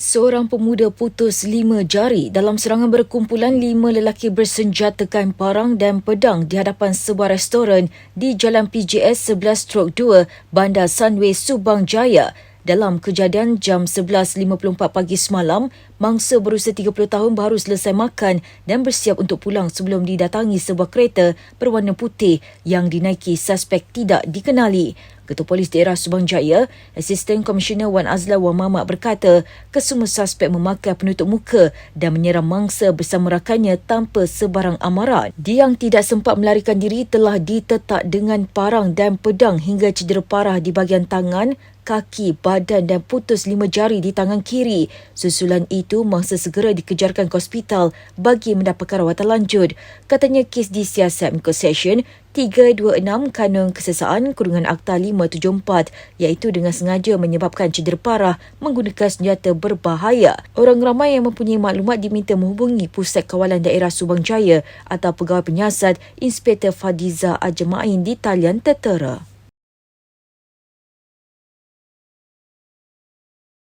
Seorang pemuda putus lima jari dalam serangan berkumpulan lima lelaki bersenjatakan parang dan pedang di hadapan sebuah restoran di Jalan PJS 11-2 Bandar Sunway Subang Jaya. Dalam kejadian jam 11.54 pagi semalam, mangsa berusia 30 tahun baru selesai makan dan bersiap untuk pulang sebelum didatangi sebuah kereta berwarna putih yang dinaiki suspek tidak dikenali. Ketua Polis Daerah Subang Jaya, Asisten Komisioner Wan Azla Wan Mamat berkata, kesemua suspek memakai penutup muka dan menyerang mangsa bersama rakannya tanpa sebarang amaran. Dia yang tidak sempat melarikan diri telah ditetak dengan parang dan pedang hingga cedera parah di bahagian tangan, kaki, badan dan putus lima jari di tangan kiri. Susulan itu, mangsa segera dikejarkan ke hospital bagi mendapatkan rawatan lanjut. Katanya kes disiasat mengikut session 326 Kanun Kesesaan Kurungan Akta 574 iaitu dengan sengaja menyebabkan cedera parah menggunakan senjata berbahaya. Orang ramai yang mempunyai maklumat diminta menghubungi Pusat Kawalan Daerah Subang Jaya atau Pegawai Penyiasat Inspektor Fadiza Ajemain di talian tertera.